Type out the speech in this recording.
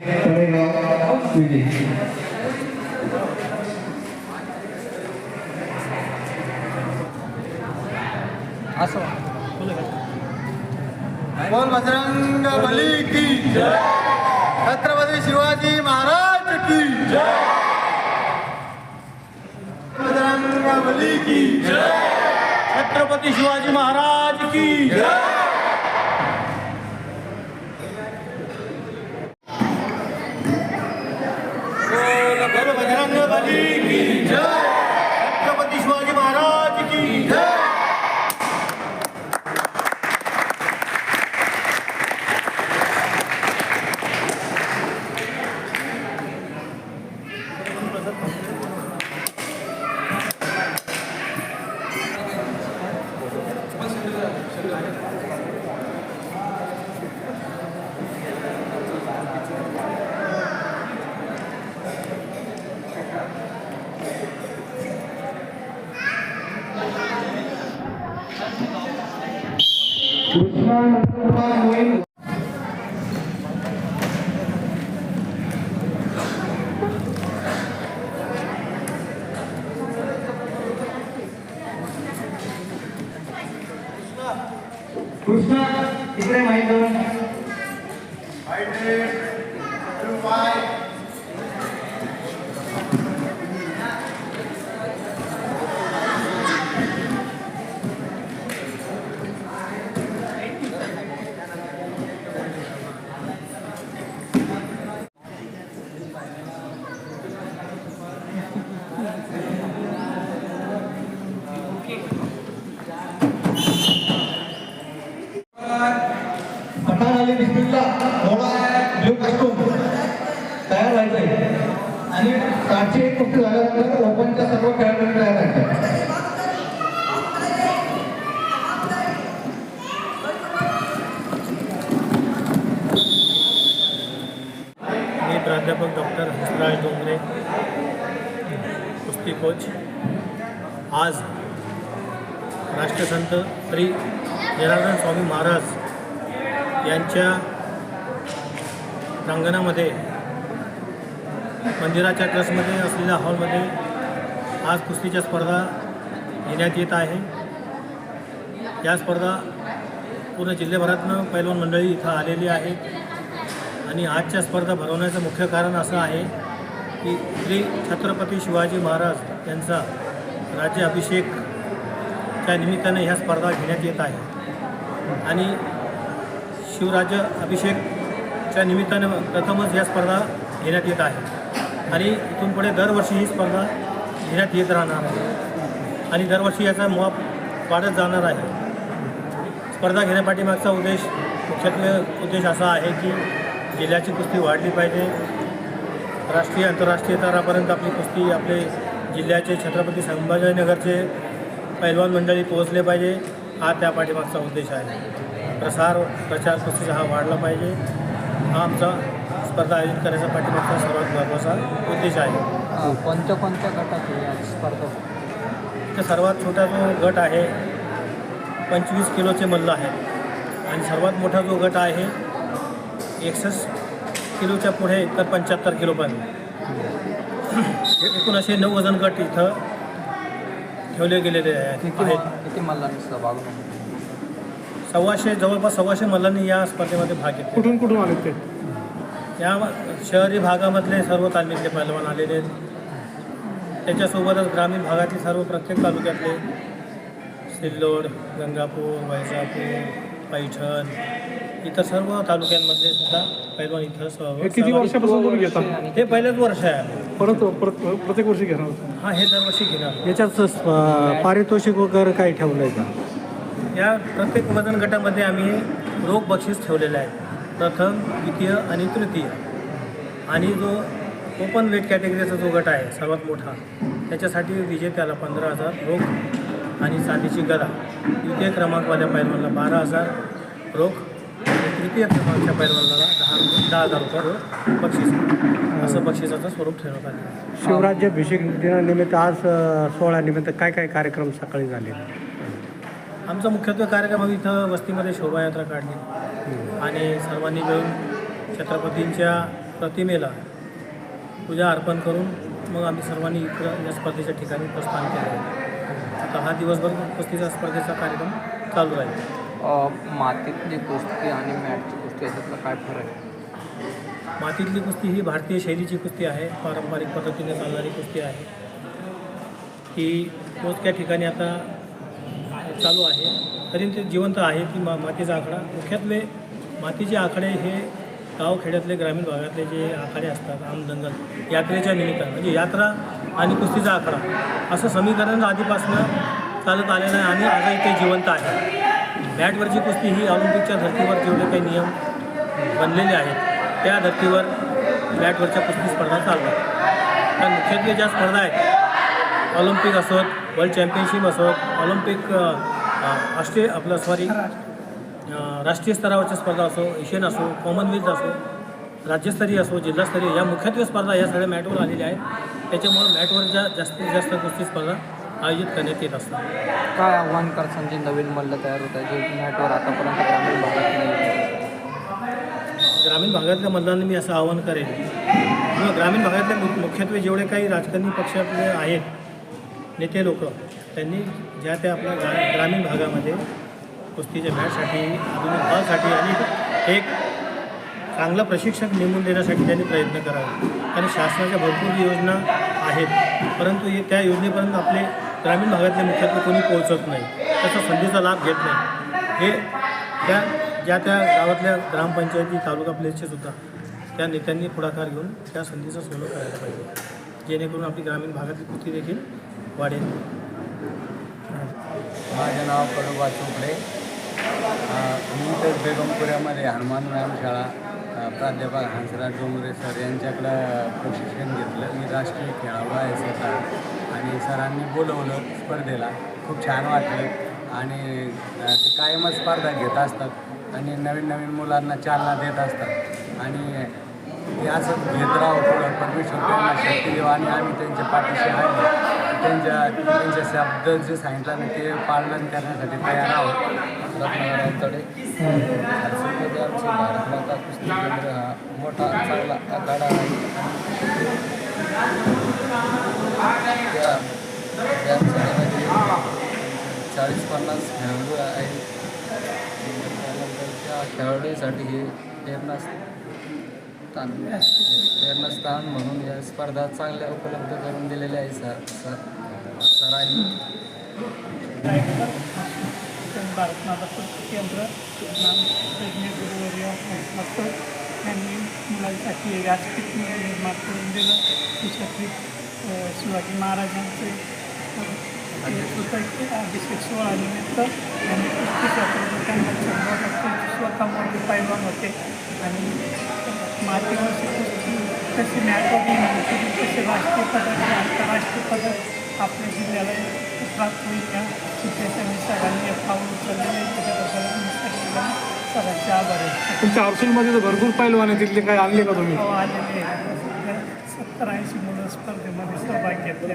तळेगाव बोल बजरंग बली की छत्रपती शिवाजी महाराज की बजरंग बली की छत्रपती शिवाजी महाराज की जय बोल बजरंग बली की जय. छत्रपती शिवाजी महाराज की जय. नंदकुमार कृष्णा इकडे माहीत ब्ल्यू तयार व्हायचंय आणि काठची एक कुस्ती झाल्यानंतर ओपनच्या सर्व खेळाडू तयार राहायचे मी प्राध्यापक डॉक्टर हसराज डोंगरे कुस्ती कोच आज राष्ट्रसंत श्री जनार्दन स्वामी महाराज यांच्या प्रांगणामध्ये मंदिराच्या ट्रस्टमध्ये असलेल्या हॉलमध्ये आज कुस्तीच्या स्पर्धा घेण्यात येत आहे. या स्पर्धा पूर्ण जिल्ह्याभरातनं पैलवान मंडळी इथं आलेली आहेत. आणि आजच्या स्पर्धा भरवण्याचं मुख्य कारण असं आहे की श्री छत्रपती शिवाजी महाराज यांचा राज्याभिषेकच्या निमित्ताने ह्या स्पर्धा घेण्यात येत आहे. आणि शिवराज्य अभिषेक त्या निमित्ताने प्रथमच ह्या स्पर्धा घेण्यात येत आहे. आणि इथून पुढे दरवर्षी ही स्पर्धा घेण्यात येत राहणार आहे. आणि दरवर्षी याचा मुआप वाढत जाणार आहे. स्पर्धा घेण्यापाठीमागचा उद्देश मुख्यत्वे उद्देश असा आहे की जिल्ह्याची कुस्ती वाढली पाहिजे. राष्ट्रीय आंतरराष्ट्रीय स्तरापर्यंत आपली कुस्ती आपले जिल्ह्याचे छत्रपती संभाजीनगरचे पैलवान मंडळी पोहोचले पाहिजे. हा त्या पाठीमागचा उद्देश आहे. प्रसार प्रचार कुस्तीचा हा वाढला पाहिजे. हा आमचा स्पर्धा आयोजित करायचा पाठीमागचा सर्वात महत्त्वाचा उद्देश आहे. कोणत्या कोणत्या गटात आहे आज स्पर्धा तर सर्वात छोटा जो गट आहे पंचवीस किलोचे मल्ल आहेत आणि सर्वात मोठा जो गट आहे एकसष्ट किलोच्या पुढे तर पंच्याहत्तर किलोपर्यंत एकूण असे नऊ वजन गट इथं ठेवले गेलेले आहेत. किती मल्लांनी सहभाग नोंदवला? सव्वाशे जवळपास सव्वाशे मल्लांनी या स्पर्धेमध्ये भाग घेतला कुठून कुठून आले ते? या शहरी भागामधले सर्व तालमीतले पैलवान आलेले आहेत. त्याच्यासोबतच ग्रामीण भागातील सर्व प्रत्येक तालुक्यातले सिल्लोड गंगापूर वैजापूर पैठण इतर सर्व तालुक्यांमधले सुद्धा पैलवान इथं सहभाग किती वर्षापासून तुम्ही घेता? हे पहिलंच वर्ष आहे परत परत प्रत्येक वर्षी घेणार. हा हे दरवर्षी घेणार याच्यात स- पारितोषिक वगैरे काही ठेवलंय का? या प्रत्येक वजन गटामध्ये आम्ही रोख बक्षीस ठेवलेले आहे. प्रथम द्वितीय आणि तृतीय. आणि जो ओपन वेट कॅटेगरीचा जो गट आहे सर्वात मोठा त्याच्यासाठी विजेत्याला पंधरा हजार रोख आणि चांदीची गदा. द्वितीय क्रमांकवाल्या पैलवानला बारा हजार रोख आणि तृतीय क्रमांकच्या पैलवानाला दहा दहा हजार रुपये रोख बक्षीस. असं बक्षिसाचं स्वरूप ठेवण्यात आलं आहे. शिवराज्याभिषेक दिनानिमित्त आज सोहळ्यानिमित्त काय काय कार्यक्रम सकाळी झाले? आमचा मुख्यत्वे कार्यक्रम आम्ही इथं वस्तीमध्ये शोभायात्रा काढली. आणि सर्वांनी मिळून छत्रपतींच्या प्रतिमेला पूजा अर्पण करून मग आम्ही सर्वांनी इकडं या स्पर्धेच्या ठिकाणी प्रस्थान केलं. आता हा दिवसभर कुस्तीचा स्पर्धेचा कार्यक्रम चालू राहील. मातीतली कुस्ती आणि मॅटची कुस्ती याच्यातला काय फरक आहे? मातीतली कुस्ती ही भारतीय शैलीची कुस्ती आहे पारंपरिक पद्धतीने चालणारी कुस्ती आहे. ही मोजक्या ठिकाणी आता चालू आहे. तरी ते जिवंत आहे की मा मातीचा आकडा. मुख्यत्वे मातीचे आकडे हे गावखेड्यातले ग्रामीण भागातले जे आखाडे असतात आमदंगल यात्रेच्या निमित्तानं म्हणजे यात्रा आणि कुस्तीचा आकडा. असं समीकरण आधीपासून चालत आलेलं आहे आणि आजही ते जिवंत आहे. बॅटवरची कुस्ती ही ऑलिम्पिकच्या धर्तीवर जेवढे काही नियम बनलेले आहेत त्या धर्तीवर बॅटवरच्या कुस्ती स्पर्धा चालतात. पण मुख्यत्वे ज्या स्पर्धा आहेत ऑलिम्पिक असोत वर्ल्ड चॅम्पियनशिप असोत ऑलिम्पिक राष्ट्रीय आपलं सॉरी राष्ट्रीय स्तरावरच्या स्पर्धा असो एशियन असो कॉमनवेल्थ असो राज्यस्तरीय असो जिल्हास्तरीय या मुख्यत्वे स्पर्धा या सगळ्या मॅटवर आलेल्या आहेत. त्याच्यामुळं मॅटवर ज्या जास्तीत जास्त कुस्ती स्पर्धा आयोजित करण्यात येत असतात. काय आव्हान करसान जे नवीन मल्ल तयार होत आहे जे मॅटवर आतापर्यंत ग्रामीण भागात नाही ग्रामीण भागातल्या मतदारांना मी असं आवाहन करेन. किंवा ग्रामीण भागातले मुख्यत्वे जेवढे काही राजकारणी पक्षातले आहेत नेते लोक त्यांनी ज्या त्या आपल्या ग्रा ग्रामीण भागामध्ये कुस्तीच्या मॅचसाठी आधुनिक आणि एक चांगलं प्रशिक्षक नेमून देण्यासाठी त्यांनी प्रयत्न करावे. आणि शासनाच्या भरपूर योजना आहेत परंतु हे त्या योजनेपर्यंत आपले ग्रामीण भागातले मुख्यत्वे कोणी पोहोचत नाही. त्याचा संधीचा लाभ घेत नाही. हे त्या ज्या त्या गावातल्या ग्रामपंचायती तालुका प्लेसचे सुद्धा त्या नेत्यांनी पुढाकार घेऊन त्या संधीचं सोनं करायला पाहिजे. जेणेकरून आपली ग्रामीण भागातली कृती देखील वाढेल माझं नाव कडोबा चोपडे. मी तर बेगमपुऱ्यामध्ये हनुमान व्यायाम शाळा प्राध्यापक हंसराज डोंगरे सर यांच्याकडं प्रशिक्षण घेतलं. मी राष्ट्रीय खेळाडू आहे स्वतः आणि सरांनी बोलवलं स्पर्धेला. खूप छान वाटलं. आणि ते कायमच स्पर्धा घेत असतात. आणि नवीन नवीन मुलांना चालना देत असतात. आणि ते असं घेत राहू पण परमेश्वर त्यांना शक्ती देऊ आणि आम्ही त्यांच्या पाठीशी आहे. त्यांच्या त्यांचे शब्द जे सांगितलं ना ते पालन करण्यासाठी तयार आहोत. रत्नाकर अवतडे आमचे भारत माता कुस्ती केंद्र हा मोठा चांगला आखाडा आहे त्या चाळीस पन्नास खेळाडू आहेत त्यानंतर त्या खेळाडूसाठी हे प्रेरणास्थान प्रेरणास्थान म्हणून या स्पर्धा चांगल्या उपलब्ध करून दिलेल्या आहे सर सर. सरांनी भारतमाता कुस्ती केंद्र नाम असतं त्यांनी मुलांसाठी एक व्यासपीठ निर्माण करून दिलं त्याच्यातली शिवाजी महाराजांचे अभिषेक सोहळ्यानिमित्त त्यांना स्वतः मोठे पैलवान होते आणि मातीवरची कुस्ती कशी मॅटवरही नव्हती राष्ट्रीय पदक आंतरराष्ट्रीय पदक आपल्या जिल्ह्याला प्राप्त होईल या उद्देशाने सरांनी एक पाऊल उचललेले आहे. त्याच्याबद्दल मी सगळ्यांना सरांचे आभार आहे. तुमच्या हर्सूलमध्ये तर भरपूर पैलवान आहे तिथले काय आणले का तुम्ही? हो, आलेले सत्तर ऐंशी मुलं स्पर्धेमध्ये सहभाग घेतले.